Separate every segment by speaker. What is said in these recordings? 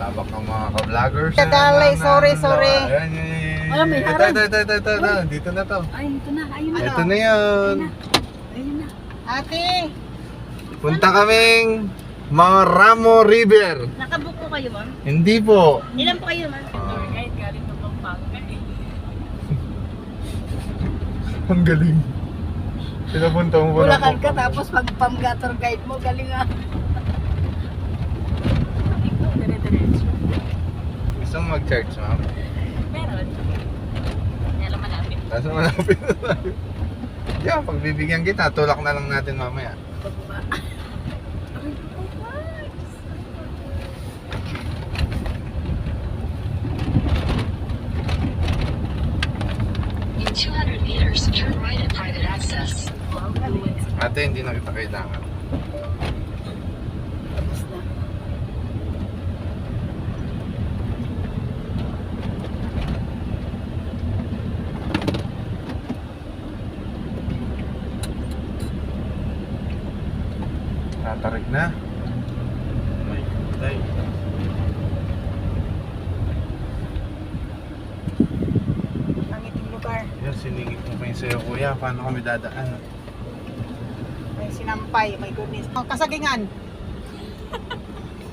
Speaker 1: Sabak ng mga ka-vloggers.
Speaker 2: Kadalay, sorry, sorry.
Speaker 1: Ayan, yan, yan, yan.
Speaker 3: Wala, may
Speaker 1: Ito,
Speaker 3: harang.
Speaker 1: ito, ito, ito, ito, ito. Dito na to.
Speaker 3: Ay, ito na. Ayun na.
Speaker 1: Ito na yan.
Speaker 3: Ayun na.
Speaker 2: Ate,
Speaker 1: Punta kaming Maramo River.
Speaker 3: Nakabook po kayo, ma'am?
Speaker 1: Hindi po.
Speaker 3: Ilan po kayo, ma'am?
Speaker 1: Ah.
Speaker 3: Kahit galing pa Pampanga eh.
Speaker 1: Ang galing. Pinapunta mo pa
Speaker 3: Bulacan ka tapos pag pamgator guide mo, galing ah. Dire-diretso.
Speaker 1: Gusto mo mag-church, ma'am?
Speaker 3: Meron. Hindi alam malapit.
Speaker 1: Kaso malapit na tayo. Diyan, pagbibigyan kita, tulak na lang natin mamaya.
Speaker 4: In 200 meters, turn right at private access.
Speaker 1: Ate, hindi na kita kailangan. Tatarik na. May kutay.
Speaker 2: ang iting lugar.
Speaker 1: Yan, siningit mo pa yung sa'yo, kuya. Paano kami dadaan?
Speaker 2: May sinampay, my goodness. Ang kasagingan.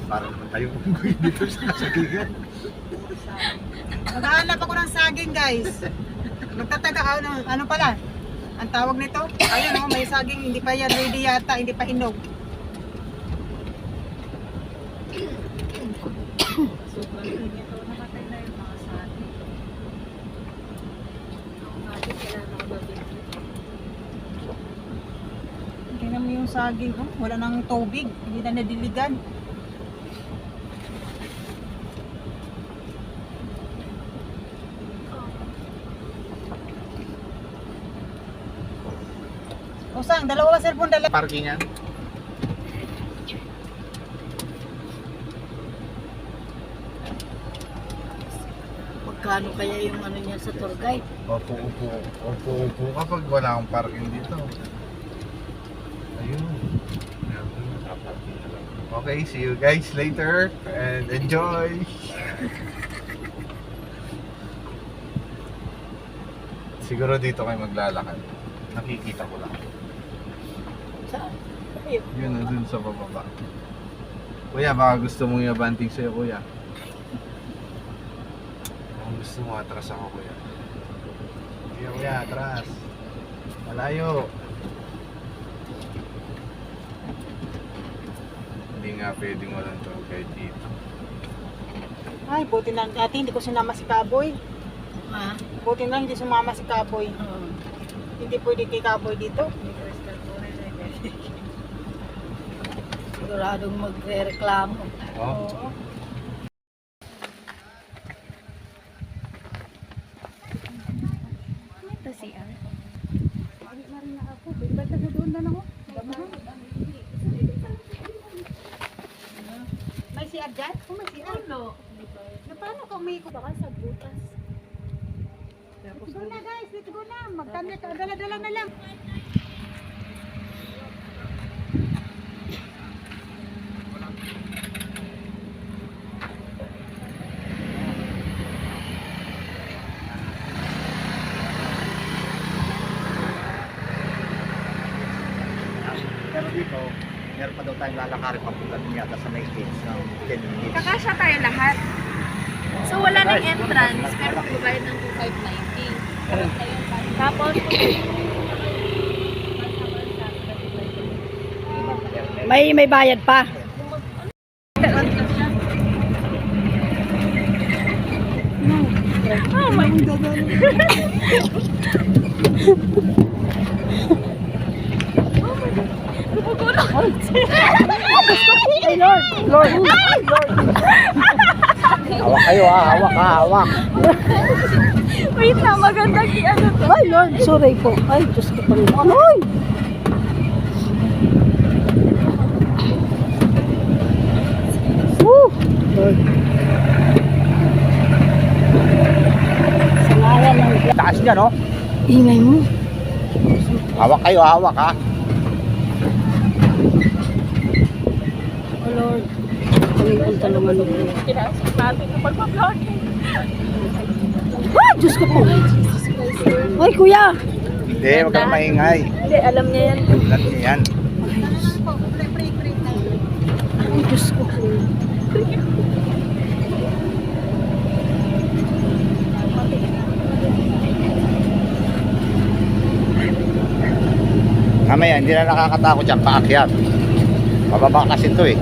Speaker 1: Para naman tayo unggoy dito sa kasagigan.
Speaker 2: Naghahanap ako ng saging, guys. Magtataga, ano, ano pala? Ang tawag nito? Ayun, oh, may saging, hindi pa yan ready yata, hindi pa hinog.
Speaker 3: Sobrang init. Oh, namatay na yung mga sa atin. Atin kailangan nakababit.
Speaker 2: Tingnan mo yung saging, oh. wala nang tubig, hindi na nadiligan. O sang, dalawa ba cellphone dala?
Speaker 1: Parkingan?
Speaker 3: Magkano kaya yung ano niya sa tour guide?
Speaker 1: Opo, upo. Opo, upo kapag wala akong parking dito. Ayun. Okay, see you guys later and enjoy! Siguro dito kayo maglalakad. Nakikita ko lang.
Speaker 3: Saan?
Speaker 1: Yun, nandun sa bababa. Kuya, baka gusto mong yabanting sa'yo, kuya. Gusto mo, atras ako, kuya. Kuya, kuya, atras. Malayo. Hindi nga pwedeng walang tour guide dito.
Speaker 2: Ay, buti na, ate, hindi ko sinama si Kaboy.
Speaker 3: Ha?
Speaker 2: Buti na hindi sumama si Kaboy.
Speaker 3: Oo.
Speaker 2: Hindi pwede kay Kaboy dito.
Speaker 3: Siguradong magre-reklamo.
Speaker 1: Oh.
Speaker 2: Oo
Speaker 3: si Ar.
Speaker 2: Ay, na rin na ako. Ba't taga doon na ako? Damahan. May si Arjan? Oh, may si Ar.
Speaker 3: Ano?
Speaker 2: Na kung may
Speaker 3: Baka sa butas.
Speaker 2: Let's go na guys, let's go na. Magkano dala-dala na lang.
Speaker 5: Pero dito, meron pa daw tayong lalakarin papunta yata sa may gates ng 10 minutes.
Speaker 6: Kakasya tayo lahat. So wala nang entrance, pero magbabayad ng 2,590. Tapos,
Speaker 3: May may bayad pa.
Speaker 6: oh my
Speaker 3: Ay, Lord! Lord!
Speaker 5: Hawak kayo ha, hawak ha, hawak.
Speaker 6: Wait lang, magandang i-ano to.
Speaker 3: Ay, Lord! Sorry po. Ay, Diyos ko pa rin. Ay! Woo! Lord. Sa ngalan ng
Speaker 5: Taas niya no?
Speaker 3: ingay mo.
Speaker 5: Hawak kayo, hawak ha.
Speaker 3: Oh, Lord. Kami kung tulungan mo.
Speaker 6: Pinasok natin ng pagpa-vlogging.
Speaker 3: Ah, Diyos ko po. Hoy, kuya.
Speaker 5: Hindi, huwag kang maingay.
Speaker 6: Hindi, alam niya yan.
Speaker 5: Alam niyo yan.
Speaker 3: Ay, Diyos ko po.
Speaker 5: Mamaya, hindi na nakakatakot yan, paakyat. Pababa kasi ito eh.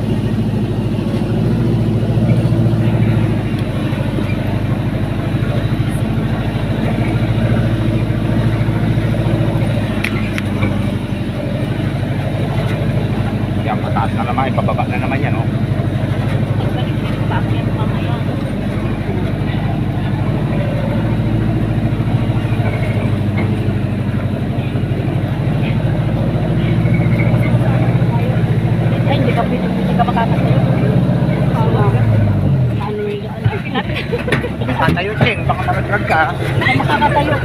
Speaker 5: Yan, mataas na naman, ipababa na naman yan, oh.
Speaker 6: Bakit mamaya? Ay, hindi ka pwede, hindi ka makakatayo.
Speaker 3: Ano yung
Speaker 5: Tatayo, Cheng, baka maradrag ka.
Speaker 3: Makakatayo.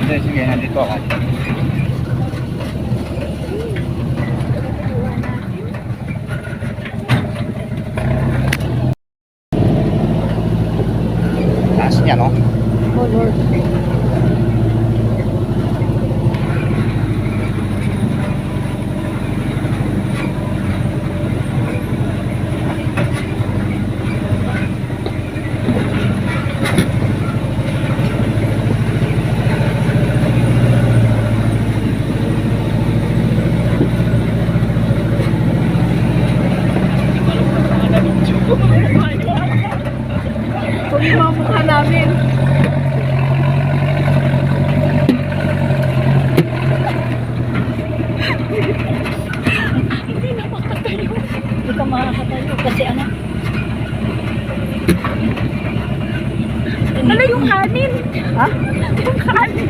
Speaker 5: Hindi, sige, nandito ako. Taas niya, no?
Speaker 3: Oh Lord.
Speaker 6: Kung yung mga mukha namin.
Speaker 3: Hindi ka makakatayo kasi ano,
Speaker 6: Ano yung kanin?
Speaker 3: ha?
Speaker 6: Yung kanin.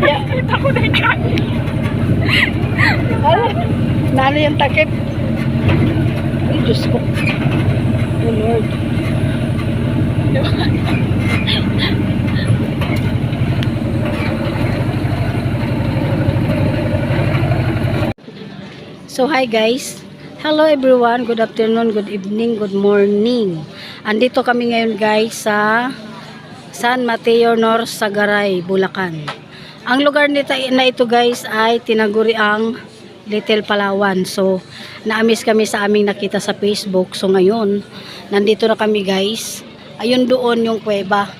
Speaker 6: Nakita ko na yung kanin.
Speaker 3: Ano? Nalo yung takip. Ay, Diyos ko. Oh Lord. So hi guys. Hello everyone. Good afternoon, good evening, good morning. Andito kami ngayon guys sa San Mateo North Sagaray, Bulacan. Ang lugar nito na ito guys ay tinaguri ang Little Palawan. So naamis kami sa aming nakita sa Facebook. So ngayon, nandito na kami guys. Ayun doon yung kuweba.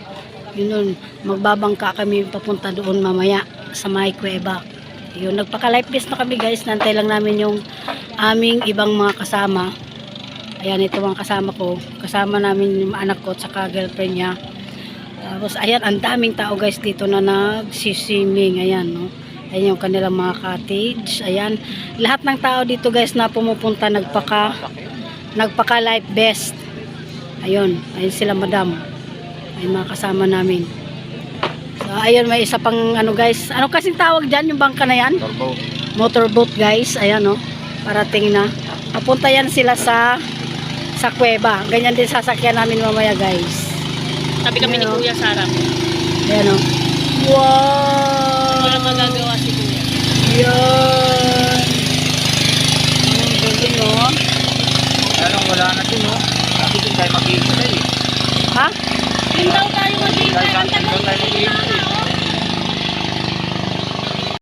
Speaker 3: Yun nun, magbabangka kami papunta doon mamaya sa may kuweba. Yun, nagpaka-life vest na kami guys. Nantay lang namin yung aming ibang mga kasama. Ayan, ito ang kasama ko. Kasama namin yung anak ko at saka girlfriend niya. Tapos, ayan, ang daming tao guys dito na nagsisiming. Ayan, no. Ayan yung kanilang mga cottage. Ayan. Lahat ng tao dito guys na pumupunta nagpaka nagpaka life vest. Ayun, ayun sila madam. Ayun mga kasama namin. So, ayun, may isa pang ano guys. Ano kasing tawag dyan yung bangka na yan? Motorboat guys ayan o parating na papunta yan sila sa sa kuweba ganyan din sasakyan namin mamaya guys
Speaker 6: Sabi kami ni
Speaker 3: Ano?
Speaker 6: Kuya Sara.
Speaker 3: ayan o wow